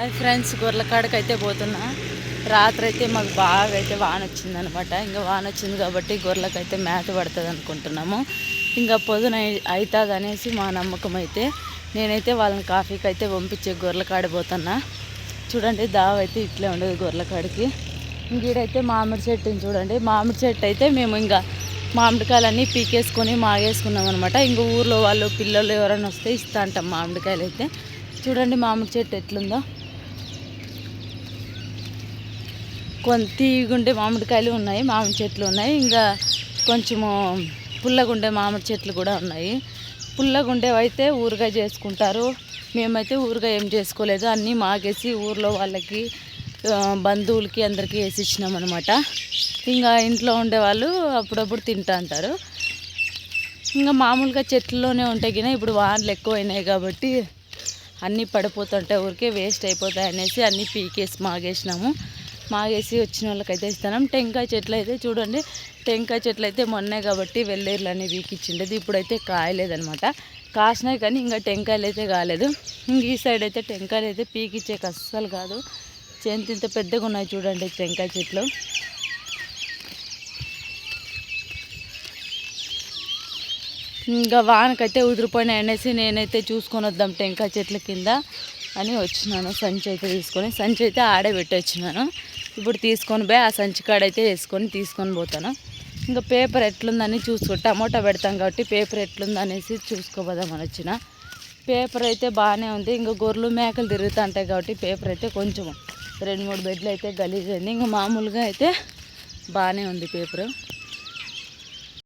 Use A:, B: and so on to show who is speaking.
A: Hi friends గొర్రెల కాడకి అయితే పోతున్నా. రాత్రి అయితే మాకు బాగా అయితే వాన వచ్చిందనమాట ఇంకా వాన వచ్చింది కాబట్టి గొర్రెలకు అయితే మేత పడుతుంది అనుకుంటున్నాము ఇంకా పొద్దున అవుతుంది అనేసి మా నమ్మకం అయితే నేనైతే వాళ్ళని కాఫీకి అయితే పంపించే గొర్రెల కాడ పోతున్నా. చూడండి దావ అయితే ఇట్లే ఉండదు గొర్రెల కాడికి. ఇంకీడైతే మామిడి చెట్టుని చూడండి. మామిడి చెట్టు అయితే మేము ఇంకా మామిడికాయలన్నీ పీకేసుకొని మాగేసుకున్నాం అనమాట ఇంకా ఊర్లో వాళ్ళు పిల్లలు ఎవరైనా వస్తే ఇస్తా అంటాం మామిడికాయలు అయితే చూడండి మామిడి చెట్టు ఎట్లుందో. కొంత తీగుండే మామిడికాయలు ఉన్నాయి మామిడి చెట్లు ఉన్నాయి. ఇంకా కొంచెము పుల్లగుండే మామిడి చెట్లు కూడా ఉన్నాయి. పుల్లగుండేవి అయితే ఊరుగా చేసుకుంటారు. మేమైతే ఊరుగా ఏం చేసుకోలేదు. అన్నీ మాగేసి ఊర్లో వాళ్ళకి బంధువులకి అందరికీ వేసి ఇచ్చినాం అనమాట ఇంకా ఇంట్లో ఉండేవాళ్ళు అప్పుడప్పుడు తింటా అంటారు. ఇంకా మామూలుగా చెట్లలోనే ఉంటాయి కానీ ఇప్పుడు వానలు ఎక్కువైనాయి కాబట్టి అన్నీ పడిపోతుంటాయి ఊరికే వేస్ట్ అయిపోతాయి అనేసి అన్నీ పీకేసి మాగేసినాము. మాగేసి వచ్చిన వాళ్ళకైతే ఇస్తాం. టెంకాయ చెట్లు అయితే చూడండి టెంకాయ చెట్లు అయితే మొన్నే కాబట్టి వెల్లేర్లు అనేవి వీకిచ్చిండేది ఇప్పుడైతే కాయలేదనమాట కాసినాయి కానీ ఇంకా టెంకాయలు అయితే కాలేదు. ఇంక ఈ సైడ్ అయితే టెంకాయలు అయితే పీకిచ్చేకి అస్సలు కాదు. చెంత ఇంత పెద్దగా ఉన్నాయి చూడండి టెంకాయ చెట్లు. ఇంకా వానకైతే ఉదిరిపోయినాయి అనేసి నేనైతే చూసుకొని వద్దాం టెంకాయ చెట్ల కింద అని వచ్చినాను. సంచి అయితే తీసుకొని సంచి అయితే ఆడే పెట్టి వచ్చినాను ఇప్పుడు తీసుకొని పోయి ఆ సంచి కాడైతే వేసుకొని తీసుకొని పోతాను. ఇంకా పేపర్ ఎట్లుందని చూసుకో టమోటా పెడతాం కాబట్టి పేపర్ ఎట్లుందనేసి చూసుకోబోదామని వచ్చిన. పేపర్ అయితే బాగానే ఉంది. ఇంకా గొర్రెలు మేకలు తిరుగుతూ ఉంటాయి కాబట్టి పేపర్ అయితే కొంచెం రెండు మూడు బెడ్లు అయితే గలీజ్ అయింది ఇంకా మామూలుగా అయితే బాగానే ఉంది పేపరు.